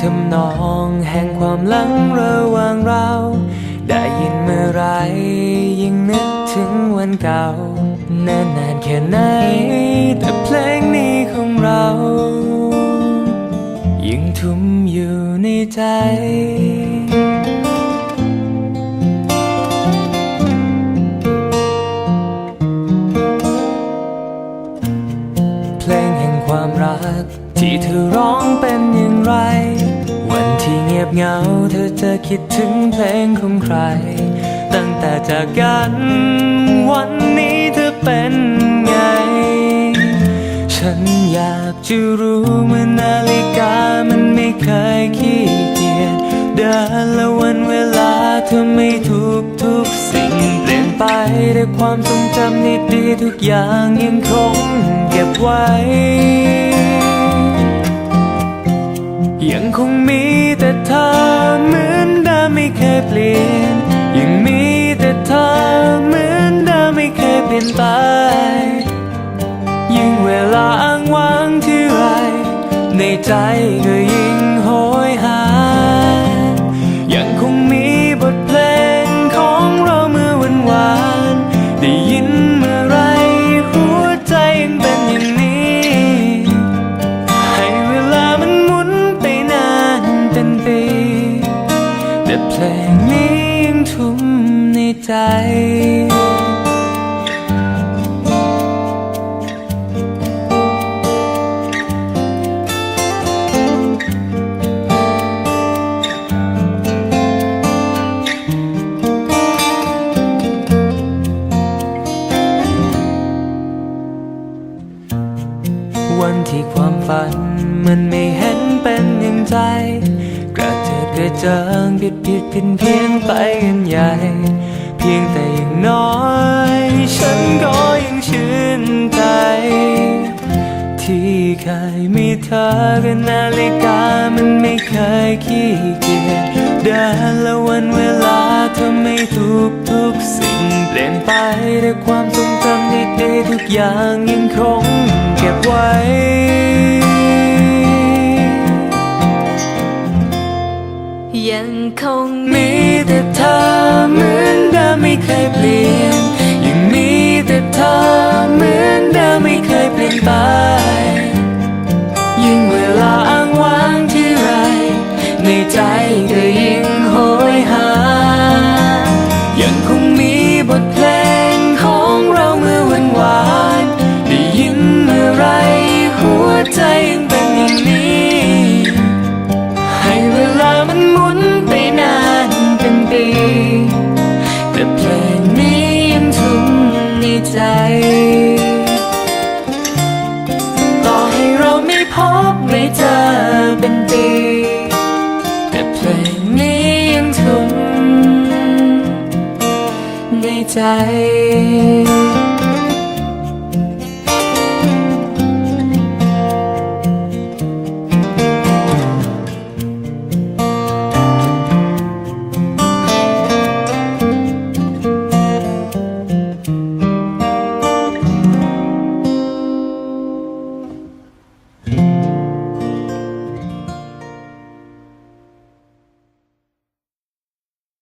ทำนองแห่งความหลังระหว่างเรา ได้ยินเมื่อไรยิ่งนึกถึงวันเก่านานนานแค่ไหน แต่เพลงนี้ของเรา ยิ่งทุ่มอยู่ในใจเพลงแห่ง ความรัก ที่เธอร้องเป็นอย่างไร วันที่เงียบเหงา เธอจะคิดถึงเพลงของใคร ตั้งแต่จากกันวันนี้เธอเป็นไง ฉันอยากจะรู้เมื่อนาฬิกามันไม่เคยขี้เกียจเดินและวันเวลาเธอไม่ทุกทุก ความทรงจำดีๆทุกอย่างยังคงเก็บไว้ ยังคงมีแต่เธอเหมือนเดิมไม่เคยเปลี่ยน ยังมีแต่เธอเหมือนเดิมไม่เคยเปลี่ยนไปยิ่งเวลาอ้างว้างที่ไรในใจก็ยิ่ง แต่เพลงนี้ยังทุ่มในใจวันที่ความฝันมันไม่เห็นเป็นอย่างใจ จิดกระเจิงผิดผิดเพี้ยนเพียนไปกันใหญ่ เพียงแต่อย่างน้อย ฉันก็ยังชื่นใจ ที่เคยมีเธอกับนาฬิกามันไม่เคยขี้เกียจเดินและวันเวลาเธอไม่ทุกทุกสิ่งเปลี่ยนไปแต่ความทรงจำดีๆทุกอย่างยังคงเก็บไว้ ยังคงมีแต่เธอเหมือนเดิมไม่เคยเปลี่ยนยังมีแต่เธอเหมือน ให้เธอเป็นปีแต่เพลงนี้ยังทุ่มในใจ